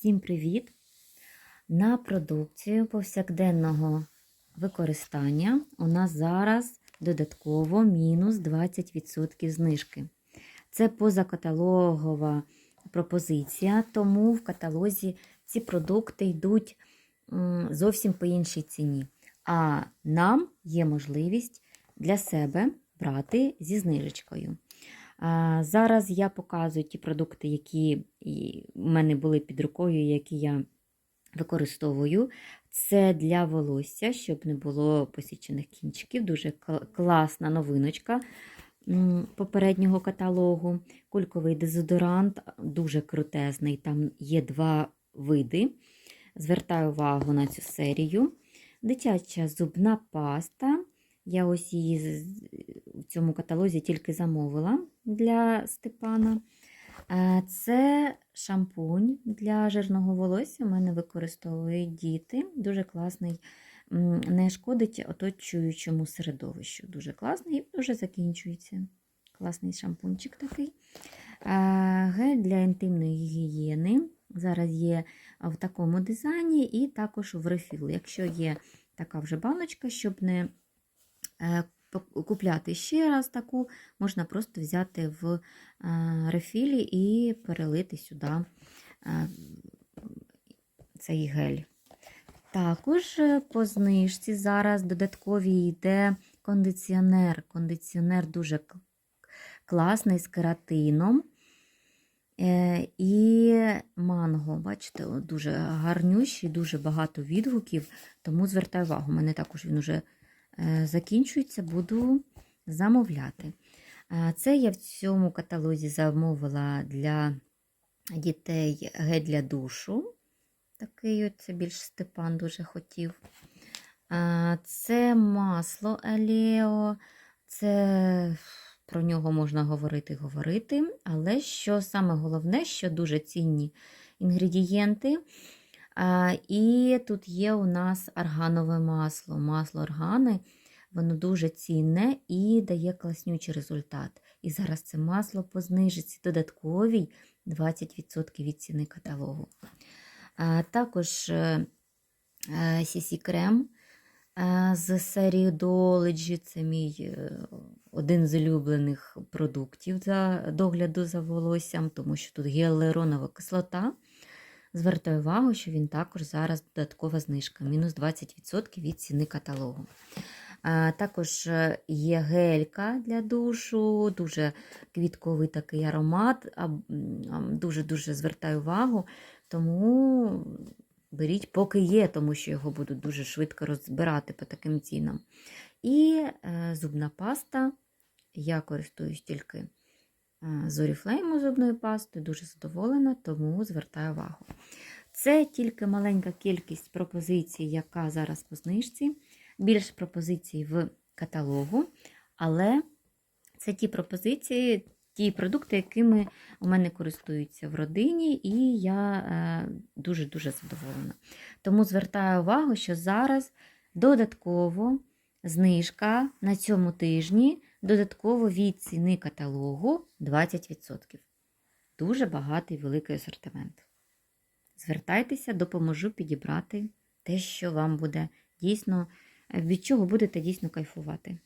Всім привіт! На продукцію повсякденного використання у нас зараз додатково мінус 20% знижки. Це позакаталогова пропозиція, тому в каталозі ці продукти йдуть зовсім по іншій ціні. А нам є можливість для себе брати зі знижечкою. Зараз я показую ті продукти, які в мене були під рукою, які я використовую. Це для волосся, щоб не було посічених кінчиків. Дуже класна новиночка попереднього каталогу. Кульковий дезодорант, дуже крутезний. Там є два види. Звертаю увагу на цю серію. Дитяча зубна паста. Я ось її в цьому каталозі тільки замовила для Степана. Е, Це шампунь для жирного волосся. У мене використовують діти. Дуже класний, не шкодить оточуючому середовищу. Дуже класний і дуже закінчується. Класний шампунчик такий. Е, Гель для інтимної гігієни. Зараз є в такому дизайні, і також в рефіл. Якщо є така вже баночка, щоб не е, купляти ще раз таку, можна просто взяти в е, рефілі і перелити сюди е, цей гель. Також е, по знижці зараз додаткові йде кондиціонер. Кондиціонер дуже класний з кератином. І манго, бачите, дуже гарнющий, дуже багато відгуків, тому звертаю увагу. У мене також він уже закінчується, буду замовляти. Е, Це я в цьому каталозі замовила для дітей гель для душу. Такий от, це більш Степан дуже хотів. Е, Це масло Елео, це про нього можна говорити, говорити. Але що саме головне, що дуже цінні інгредієнти. І тут є у нас арганове масло. Масло органи, воно дуже цінне і дає класнючий результат. І зараз це масло по знижці додатковій 20% від ціни каталогу. Також е, CC крем е, з серії Dolage. Це мій е, один з улюблених продуктів за догляду за волоссям, тому що тут гіалуронова кислота. Звертаю увагу, що він також зараз додаткова знижка, мінус 20% від ціни каталогу. Також е, є гелька для душу, дуже квітковий такий аромат. Дуже-дуже звертаю увагу, тому беріть, поки є, тому що його будуть дуже швидко розбирати по таким цінам. І е, зубна паста. Я користуюсь тільки з Oriflame зубною пастою, дуже задоволена, тому звертаю увагу. Це тільки маленька кількість пропозицій, яка зараз по знижці. Більше пропозицій в каталогу, але це ті пропозиції, ті продукти, якими у мене користуються в родині, і я е, дуже-дуже задоволена. Тому звертаю увагу, що зараз додатково знижка на цьому тижні, додатково від ціни каталогу 20%. Дуже багатий великий асортимент. Звертайтеся, допоможу підібрати те, що вам буде дійсно, від чого будете дійсно кайфувати.